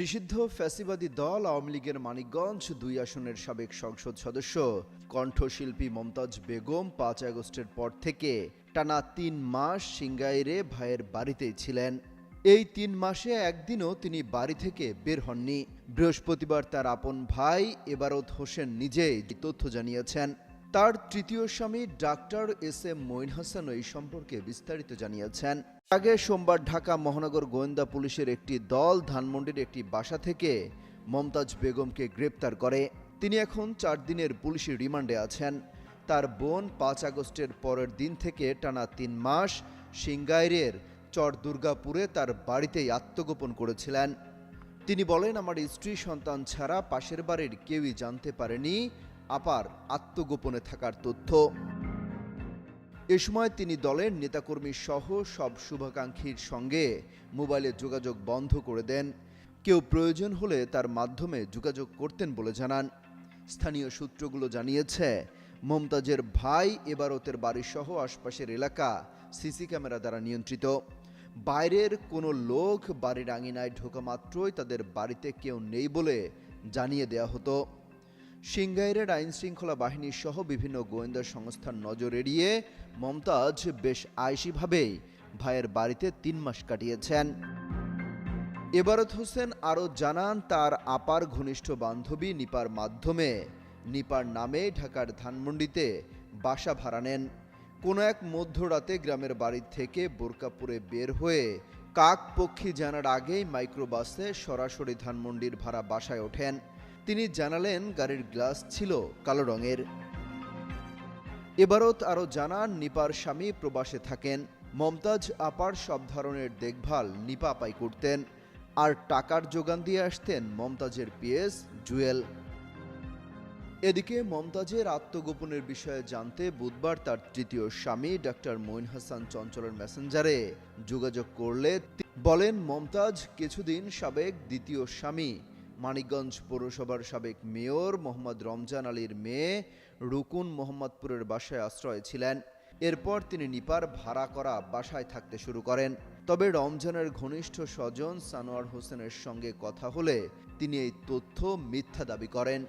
নিষিদ্ধ ফ্যাসিবাদী দল আওয়ামী লীগের মানিকগঞ্জ দুই আসনের সাবেক সংসদ সদস্য। কণ্ঠশিল্পী মমতাজ বেগম পাঁচ আগস্টের পর থেকে টানা তিন মাস সিঙ্গাইরে ভাইয়ের বাড়িতেই ছিলেন। এই তিন মাসে একদিনও তিনি বাড়ি থেকে বের হননি। বৃহস্পতিবার তার আপন ভাই এবারত হোসেন নিজেই তথ্য জানিয়েছেন। তার তৃতীয় স্বামী doctor S M Moin Hasan এই সম্পর্কে বিস্তারিত জানিয়েছেন। আগে সোমবার ঢাকা মহানগর গোয়েন্দা পুলিশের একটি দল ধানমন্ডির একটি বাসা থেকে মমতাজ বেগমকে গ্রেপ্তার করে। তিনি এখন চার দিনের পুলিশি রিমান্ডে আছেন। তার বোন পাঁচ আগস্টের পরের দিন থেকে টানা তিন মাস সিঙ্গাইরের চর দুর্গাপুরে তার বাড়িতেই আত্মগোপন করেছিলেন। তিনি বলেন, আমার স্ত্রী সন্তান ছাড়া পাশের বাড়ির কেউই জানতে পারেনি। আপার আত্মগোপনে থাকার তথ্য। এ সময় তিনি দলের নেতাকর্মী সহ সব শুভাকাঙ্ক্ষীর সঙ্গে মোবাইলে যোগাযোগ বন্ধ করে দেন। কেউ প্রয়োজন হলে তার মাধ্যমে যোগাযোগ করতেন বলে জানান। স্থানীয় সূত্রগুলো জানিয়েছে, মমতাজের ভাই এবারতের বাড়িসহ আশপাশের এলাকা সিসি ক্যামেরা দ্বারা নিয়ন্ত্রিত। বাইরের কোনো লোক বাড়ির আঙিনায় ঢোকা মাত্রই তাদের বাড়িতে কেউ নেই বলে জানিয়ে দেয়া হতো। সিংগাইরের আইন শৃঙ্খলা বাহিনী সহ বিভিন্ন গোয়েন্দা সংস্থার নজর এড়িয়ে মমতাজ বেশ আয়সীভাবেই ভাইয়ের বাড়িতে তিন মাস কাটিয়েছেন। এবারত হোসেন আরও জানান, তার আপার ঘনিষ্ঠ বান্ধবী নিপার মাধ্যমে নিপার নামে ঢাকার ধানমন্ডিতে বাসা ভাড়া নেন। কোনো এক মধ্যরাতে গ্রামের বাড়ি থেকে বোরকাপুরে বের হয়ে কাক পক্ষী জানার আগেই মাইক্রোবাসে সরাসরি ধানমন্ডির ভাড়া বাসায় ওঠেন। তিনি জানালেন গাড়ির গ্লাস ছিল কালো রঙের। এবারত আরও জানান, নিপার স্বামী প্রবাসে থাকেন। মমতাজ আপার সব ধরনের দেখভাল নিপা আপাই করতেন। আর টাকার যোগান দিয়ে আসতেন মমতাজের পিএস জুয়েল। এদিকে মমতাজের আত্মগোপনের বিষয়ে জানতে বুধবার তার তৃতীয় স্বামী ডাক্তার মঈন হাসান চঞ্চলের মেসেঞ্জারে যোগাযোগ করলে বলেন, মমতাজ কিছুদিন সাবেক দ্বিতীয় স্বামী। মানিকগঞ্জ পৌরসভার সাবেক মেয়র মোহাম্মদ রমজান আলীর মেয়ে রুকুন মোহাম্মদপুরের বাসায় আশ্রয় ছিলেন। এরপর তিনি নিপার ভাড়া করা বাসায় থাকতে শুরু করেন। তবে রমজানের ঘনিষ্ঠ স্বজন সানোয়ার হোসেনের সঙ্গে কথা হলে তিনি এই তথ্য মিথ্যা দাবি করেন।